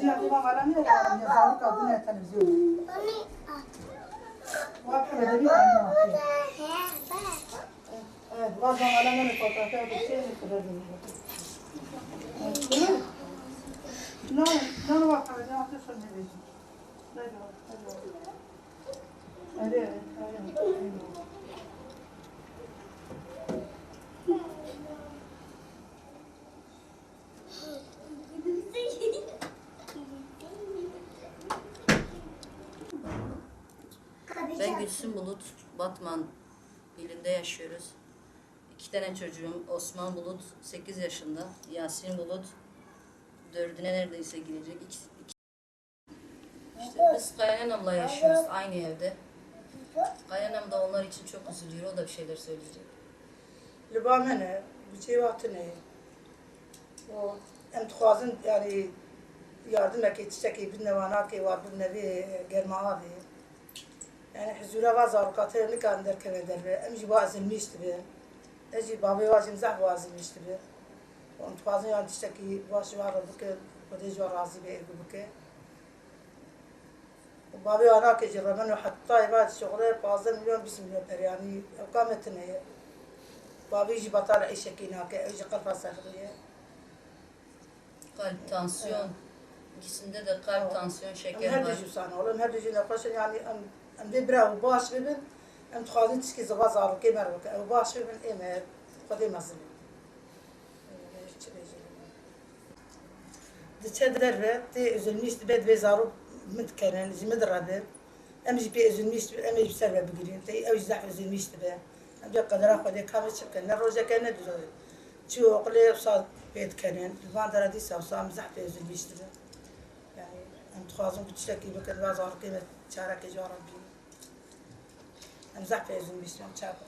Hacı abi bak aramıyor abi. Yazarlık adı ne tanımızı yok. Bu hafta bir anne. Evet, bazen aramıyor fotoğrafı bir şey mi kadar dönüyor. Ne? Ne var hacı ne? Ne? Ne. Ben Gülsüm Bulut, Batman ilinde yaşıyoruz. İki tane çocuğum, Osman Bulut 8 yaşında, Yasin Bulut dördüne neredeyse girecek. İkisi, iki... İşte biz kaynanamla yaşıyoruz aynı evde. Kaynanam da onlar için çok üzülüyor, o da bir şeyler söyleyecek. Lübame ne? Mücevatı ne? O emtuhazın yani yardım eki, çiçek eki, bir nevanaki var, bir nevi e, germa abi. Yani huzura vaz avukatı ne kadar derken eder ve em jiba azilmişti be. Eci babı vazim zah vazilmişti be. On tخوازن yani çiçeki başı var bu ki bu da jwa razı be bu ki. بابي انا كجرا منو حتى يبات شغله 15 مليون 20 مليون per yani قامتنا بابي يجي بطالع اي شكينا يجي قرفه صخريه Kalp, tansiyon, ikisinde de kalp, tansiyon, ام şeker var. هردجو سنه ولا ام هردجو نقاش يعني ام ام دي برا وباش ببن ام تخاذين تسكي زغازار كيمر وباش ببن ايمر خذي مزل دچه دربه تی üzülmüştü bed ve zaru متكنن زي مدربه ام جي بي üzülmüştü ام جي بسبب بقرين تي او زح üzülmüştü be ام جا قدر اخذ كامل شبكه نروجه كان دزوي شو قلي صاد بيت كنن الفان دردي سو سام زح في üzülmüştü be yani ام تخازن بتشتكي بكن بازار قيمه شارك جاربي ام زح Muzaffer Ezilmiş diyorum çarpın.